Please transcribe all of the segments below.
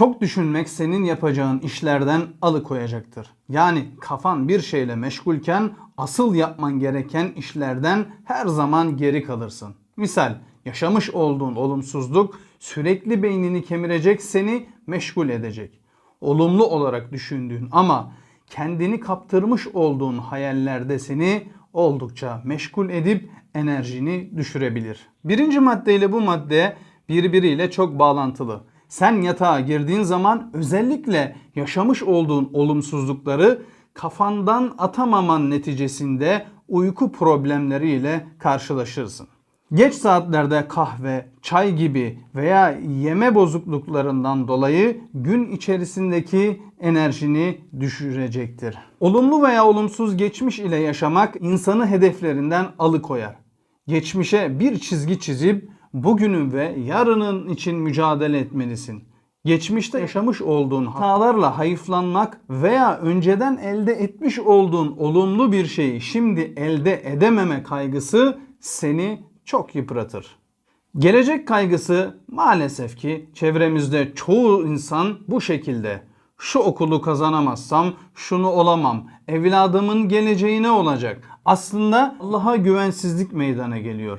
Çok düşünmek senin yapacağın işlerden alıkoyacaktır. Yani kafan bir şeyle meşgulken asıl yapman gereken işlerden her zaman geri kalırsın. Misal yaşamış olduğun olumsuzluk sürekli beynini kemirecek seni meşgul edecek. Olumlu olarak düşündüğün ama kendini kaptırmış olduğun hayallerde seni oldukça meşgul edip enerjini düşürebilir. Birinci madde ile bu madde birbiriyle çok bağlantılı. Sen yatağa girdiğin zaman özellikle yaşamış olduğun olumsuzlukları kafandan atamaman neticesinde uyku problemleriyle karşılaşırsın. Geç saatlerde kahve, çay gibi veya yeme bozukluklarından dolayı gün içerisindeki enerjini düşürecektir. Olumlu veya olumsuz geçmiş ile yaşamak insanı hedeflerinden alıkoyar. Geçmişe bir çizgi çizip bugünün ve yarının için mücadele etmelisin. Geçmişte yaşamış olduğun hatalarla hayıflanmak veya önceden elde etmiş olduğun olumlu bir şeyi şimdi elde edememe kaygısı seni çok yıpratır. Gelecek kaygısı maalesef ki çevremizde çoğu insan bu şekilde. Şu okulu kazanamazsam şunu olamam. Evladımın geleceği ne olacak? Aslında Allah'a güvensizlik meydana geliyor.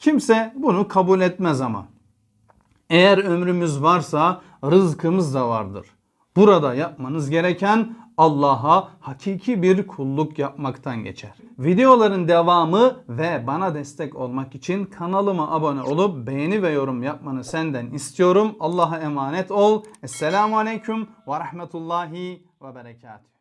Kimse bunu kabul etmez ama. Eğer ömrümüz varsa rızkımız da vardır. Burada yapmanız gereken Allah'a hakiki bir kulluk yapmaktan geçer. Videoların devamı ve bana destek olmak için kanalıma abone olup beğeni ve yorum yapmanı senden istiyorum. Allah'a emanet ol. Esselamu Aleyküm ve Rahmetullahi ve Berekatuhu.